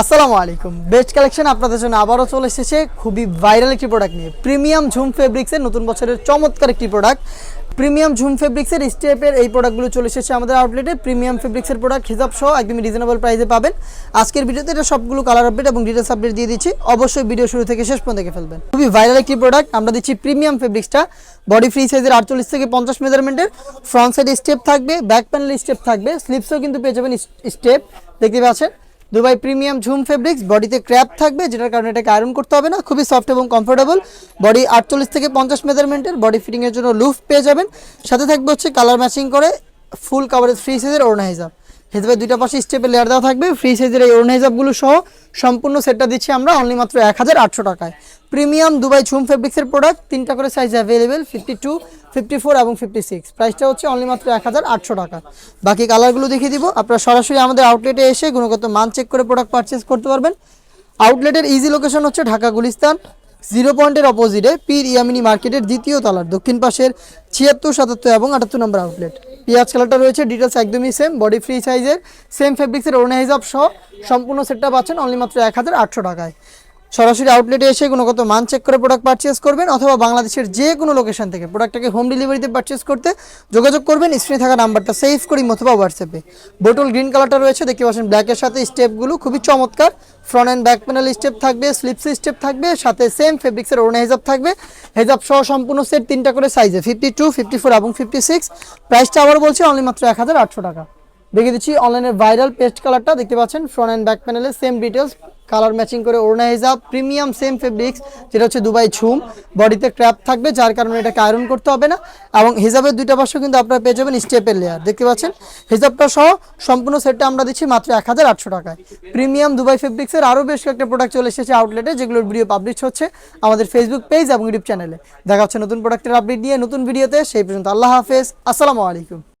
আসসালামু আলাইকুম। Best collection আপনাদের জন্য আবারও চলে এসেছে। খুবই ভাইরাল একটি প্রোডাক্ট নিয়ে। প্রিমিয়াম ঝুম ফেব্রিক্সের নতুন বছরের চমৎকার একটি প্রোডাক্ট প্রিমিয়াম ঝুম ফেব্রিক্সের স্টেপের এই প্রোডাক্টগুলো চলে এসেছে আমাদের আউটলেটে প্রিমিয়াম ফেব্রিক্সের প্রোডাক্ট হিসাব সহ একদমই রিজনেবল প্রাইসে পাবেন। আজকের ভিডিওতে এটা সবগুলো কালার আপডেট এবং ডিটেলস আপডেট দিয়ে দিচ্ছি। অবশ্যই ভিডিও শুরু থেকে শেষ পর্যন্ত দেখে ফেলবেন। খুবই ভাইরাল একটি প্রোডাক্ট আমরা দিচ্ছি প্রিমিয়াম ফেব্রিক্সটা বডি ফ্রি সাইজের আটচল্লিশ থেকে পঞ্চাশ মেজারমেন্টের ফ্রন্ট সাইডে স্টেপ থাকবে ব্যাক প্যানেল স্টেপ থাকবে। স্লিপসও কিন্তু পেয়ে যাবেন স্টেপ দেখতে পাচ্ছেন? দুবাই প্রিমিয়াম ঝুম ফেব্রিক্স, বডিতে ক্র্যাপ থাকবে, যেটার কারণে এটাকে আয়রন করতে হবে না, খুবই সফট এবং কমফোর্টেবল বডি আটচল্লিশ থেকে পঞ্চাশ মেজারমেন্টের বডি ফিটিংয়ের জন্য লুফ পেয়ে যাবেন। সাথে থাকবে হচ্ছে কালার ম্যাচিং করে ফুল কাভারেজ ফ্রি সাইজের ওড়না হিসাব হিসেবে দুইটা পাশে স্টেপে লেয়ার দেওয়া থাকবে। ফ্রি সাইজের এই ওড়না হিসাবগুলো সহ সম্পূর্ণ সেটটা দিচ্ছি আমরা অনলি মাত্র এক হাজার আটশো টাকায়। প্রিমিয়াম দুবাই ঝুম ফেব্রিক্সের প্রোডাক্ট তিনটা করে size available fifty two fifty four এবং ফিফটি সিক্স প্রাইসটা হচ্ছে অনলি মাত্র এক হাজার আটশো টাকা। বাকি কালারগুলো দেখিয়ে দিব। আপনারা সরাসরি আমাদের আউটলেটে এসে গুণগত মান চেক করে প্রোডাক্ট পারচেস করতে পারবেন। আউটলেটের ইজি লোকেশন হচ্ছে ঢাকা গুলিস্তান জিরো পয়েন্টের অপোজিটে পীর ইয়ামিনী মার্কেটের দ্বিতীয় তলার দক্ষিণ পাশের ছিয়াত্তর, সাতাত্তর এবং আটাত্তর নম্বর আউটলেট পেঁয়াজ কালারটা রয়েছে ডিটেলস একদমই সেম বডি ফ্রি সাইজের সেম ফেব্রিক্সের ওড়না হিসাব সহ সম্পূর্ণ সেটটা পাচ্ছেন অনলি মাত্র এক হাজার আটশো টাকায়। সরাসরি আউটলেটে এসে গুণগত মান চেক করে প্রোডাক্ট পারচেস করবেন অথবা বাংলাদেশের যে কোনো লোকেশন থেকে প্রোডাক্টটাকে হোম ডেলিভারিতে পারচেস করতে যোগাযোগ করবেন। স্ক্রিনে থাকা নাম্বারটা সেভ করি অথবা হোয়াটসঅ্যাপে বোটল গ্রিন কালারটা রয়েছে, দেখতে পাচ্ছেন ব্ল্যাকের সাথে স্টেপগুলো খুবই চমৎকার। Front and back panel step থাকবে স্লিপস স্টেপ থাকবে, সাথে সেম ফেব্রিক্সের ওড়না হেজাব থাকবে। হেজাব সহ সম্পূর্ণ সেট তিনটা করে সাইজে ফিফটি টু ফিফটি ফোর এবং ফিফটি সিক্স প্রাইসটা আবার বলছি অনলি মাত্র এক হাজার আটশো টাকা। দেখে দিচ্ছি অনলাইনের ভাইরাল পেস্ট কালারটা দেখতে পাচ্ছেন ফ্রন্ট অ্যান্ড ব্যাক প্যানেলে সেম ডিটেলস কালার ম্যাচিং করে ওড়না হিসাব প্রিমিয়াম সেম ফেব্রিক্স যেটা হচ্ছে দুবাই ঝুম। বডিতে ক্র্যাপ থাকবে, যার কারণে এটাকে আয়রন করতে হবে না। এবং হিসাবের দুইটা পাশে কিন্তু আপনারা পেয়ে যাবেন স্টেপের লেয়ার দেখতে পাচ্ছেন হিসাবটা সহ সম্পূর্ণ সেটটা আমরা দিচ্ছি মাত্র এক হাজার আটশো টাকায়। প্রিমিয়াম দুবাই ফেব্রিক্সের আরও বেশ কয়েকটা প্রোডাক্ট চলে এসেছে আউটলেটে যেগুলোর ভিডিও পাবলিশ হচ্ছে আমাদের ফেসবুক পেজ এবং ইউটিউব চ্যানেলে দেখা হচ্ছে নতুন প্রোডাক্টের আপডেট নিয়ে নতুন ভিডিওতে সেই পর্যন্ত আল্লাহ হাফেজ, আসসালামু আলাইকুম।